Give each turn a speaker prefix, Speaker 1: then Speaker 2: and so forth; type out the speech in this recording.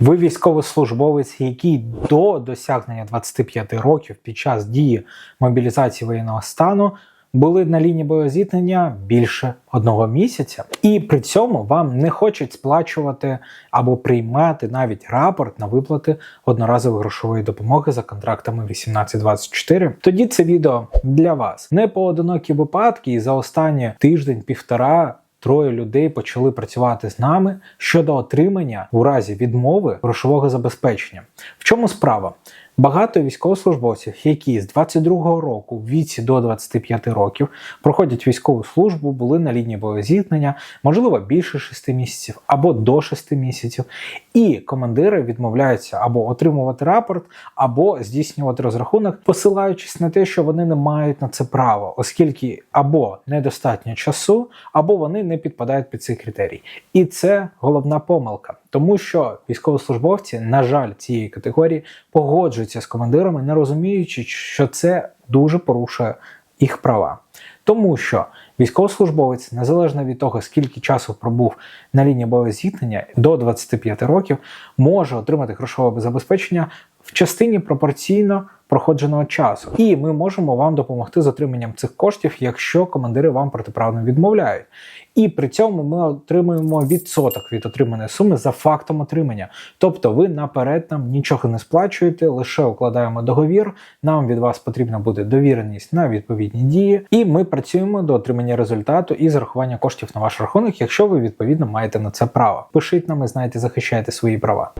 Speaker 1: Ви військовослужбовець, який до досягнення 25 років під час дії мобілізації воєнного стану були на лінії боєзіткнення більше одного місяця, і при цьому вам не хочуть сплачувати або приймати навіть рапорт на виплати одноразової грошової допомоги за контрактами 1824, тоді це відео для вас. Не поодинокі випадки, і за останні тиждень-півтора. Троє людей почали працювати з нами щодо отримання у разі відмови грошового забезпечення. В чому справа? Багато військовослужбовців, які з 22-го року в віці до 25 років проходять військову службу, були на лінії боєзіткнення, можливо, більше 6 місяців або до 6 місяців, і командири відмовляються або отримувати рапорт, або здійснювати розрахунок, посилаючись на те, що вони не мають на це право, оскільки або недостатньо часу, або вони не підпадають під цей критерій. І це головна помилка. Тому що військовослужбовці, на жаль, цієї категорії погоджуються з командирами, не розуміючи, що це дуже порушує їх права. Тому що військовослужбовець, незалежно від того, скільки часу пробув на лінії бойового зіткнення, до 25 років може отримати грошове забезпечення в частині пропорційно проходженого часу. І ми можемо вам допомогти з отриманням цих коштів, якщо командири вам протиправно відмовляють. І при цьому ми отримуємо відсоток від отриманої суми за фактом отримання. Тобто ви наперед нам нічого не сплачуєте, лише укладаємо договір. Нам від вас потрібна буде довіреність на відповідні дії, і ми працюємо до отримання результату і зарахування коштів на ваш рахунок, якщо ви відповідно маєте на це право. Пишіть нам і знаєте, захищаєте свої права.